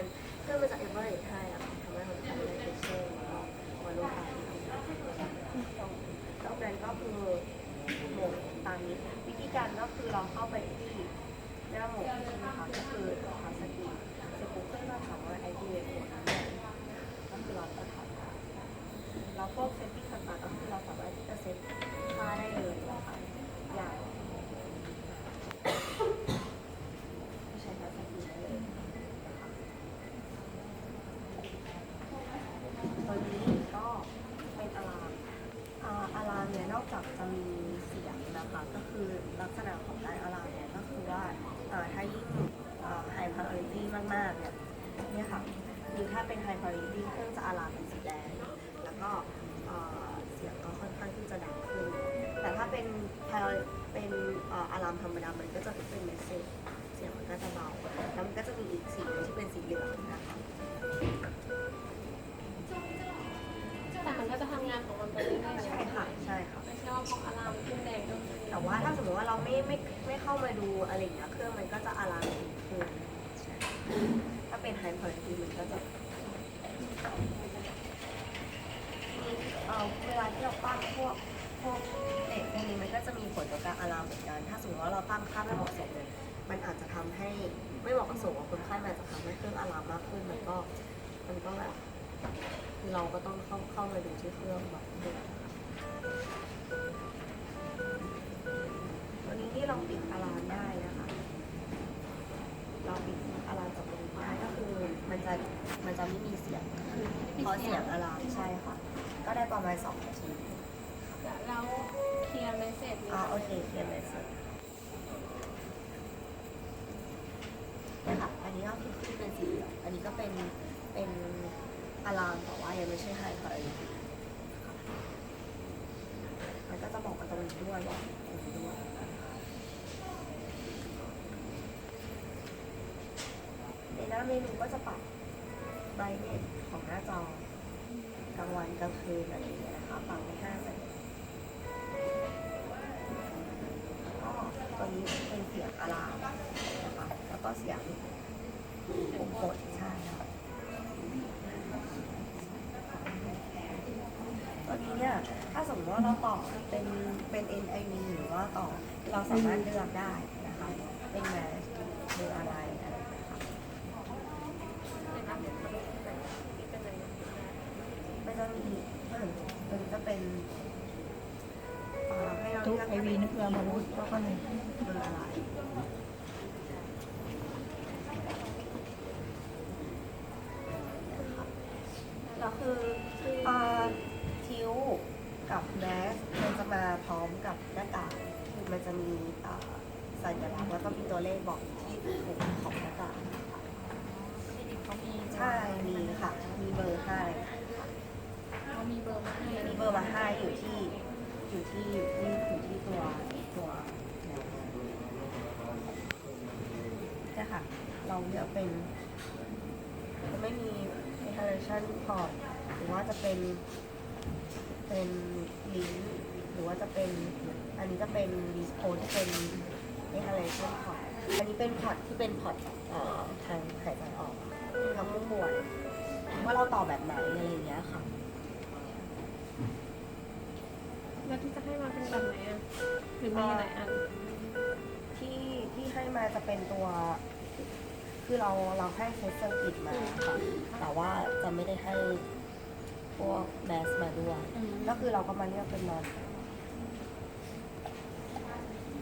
มันเครื่องมันจะเอเวอร์เรทให้อะค่ะทำให้คนไข้ได้เท็กเจอร์แล้วก็มาลงตามที่ทำงานนอกนั้นก็คือหมกตามนี้วิธีการก็คือเราเข้าไปที่หน้าหมกใช่ไหมคะก็คือทำสกีเสร็จปุ๊บก็จะถามว่าไอทีเวทหัวนั้นก็คือเราจะทำได้แล้วพวกเซฟตี้ต่างๆก็คือเราสามารถที่จะเซตค่าได้เลยนะคะอย่างไม่ใช้พลาสติกได้เลยนะคะตัวนี้ก็เป็นอะลามอ่า อกจากจะมีเสียงนะคะก็คือลักษณะของการอะลามเนี่ยก็คือว่าถ้ายิ่งไฮพาราลิตี้มากๆเนี่ยเนี่ยค่ะคือถ้าเป็นไฮพาราลิตี้เครื่องจะอะลามเป็นสีแดงแล้วก็เสียงก็ค่อนข้างที่จะดังขึ้น แต่ถ้าเป็นพาเป็นเอ่ออะลามธรรมดามันก็จะเป็นเมสเซจเสียงมันก็จะเบาแล้วมันก็จะมีอีกาพออะลามขึ้นแดงก็แต่ว่าถ้าสมมติว่าเราไม่ไม่ไม่เข้ามาดูอะไรอย่างเงี้ยเครื่องมันก็จะอะลามสีขึ้นถ้าเป็นไฮพาราลิตี้มันก็จะเอ่อเวลาที่เราปั้นพวกพวกเด็กพวกนี้มันก็จะมีผลต่อการอะลามเหมือนกัน ถ้าสมมติว่าเราตั้งค่าไม่เหมาะสมเนี่ยมันอาจจะทำให้ไม่เหมาะสมกับคนไข้มันอาจะทำให้เครื่องอะลามมากขึ้นมันก็มันก็แบบเราก็ต้องเข้าเข้ามาดูที่เครื่องแบบ ด้วยนะคะวันนี้ที่เราปิดอะลามได้นะคะ เราปิดอะลามจากตรงนี้ได้ก็คือมันจะมันจะไม่มีเสียงคือพอเสียงอะลามใช่ค่ะ ก็ได้ประมาณสองนาทีแล้วเคลียร์เมสเซจนี้อ่าโอเคเคลียร์เลยสิเนี่ยค่ะ อันนี้ก็คือขึ้นเป็นสีเหลืองอันนี้ก็เป็นเป็นอะลามแต่ว่ายังไม่ใช่ไฮไฟ มันก็จะบอกมาตรงนี้ด้วยบอกตรงนี้ด้วยในหน้าเมนูก็จะปรับไบรเนสของหน้าจอกลางวันกลางคืนอะไรอย่างเงี้ยนะคะปรับไปห้าสิบก็ตัวนี้เป็นเสียงอะลามนะคะแล้วก็เสียงปุ่มกด เนี่ยถ้าสมมติว่าเราต่อเป็นเป็น NIV หรือว่าต่อเราสามารถเลือกได้นะคะเป็นแมสหรืออะไรอะไรนะคะไม่ต้องมีเพิ่มมันจะเป็นทุกไอวีนึกว่ามาพูดก็เลยเบอร์อะไรแล้วคือ มาพร้อมกับหน้ากากคือมันจะมีสัญลักษณ์แล้วก็มีตัวเลขบอกที่ถูกของหน้ากากเขามีใช่มีค่ะ มีเบอร์ให้เขามีเบอร์มาให้มีเบอร์มาให้อยู่ที่อยู่ที่นี่อยู่ที่ตัวตัวเนี่ยค่ะ เราเลือกเป็นจะไม่มี inhalation port หรือว่าจะเป็นเป็นลิ้น รือว่าจะเป็น อันนี้จะเป็น dispo ที่เป็น inhalation port อันนี้เป็นพอร์ตที่เป็นพอร์ตเอ่อทางหายใจออกทางมุ่งบวชว่าเราต่อแบบไหนอะไรอย่างเงี้ยค่ะแล้วที่จะให้มาเป็นแบบไหนอะหรือมีหลายอันที่ที่ให้มาจะเป็นตัว คือเราเราให้เซสเซอร์กิตมาค่ะแต่ว่าจะไม่ได้ให้พวกแมสมาด้วย ก็คือเราก็มาเลือกเป็นนอน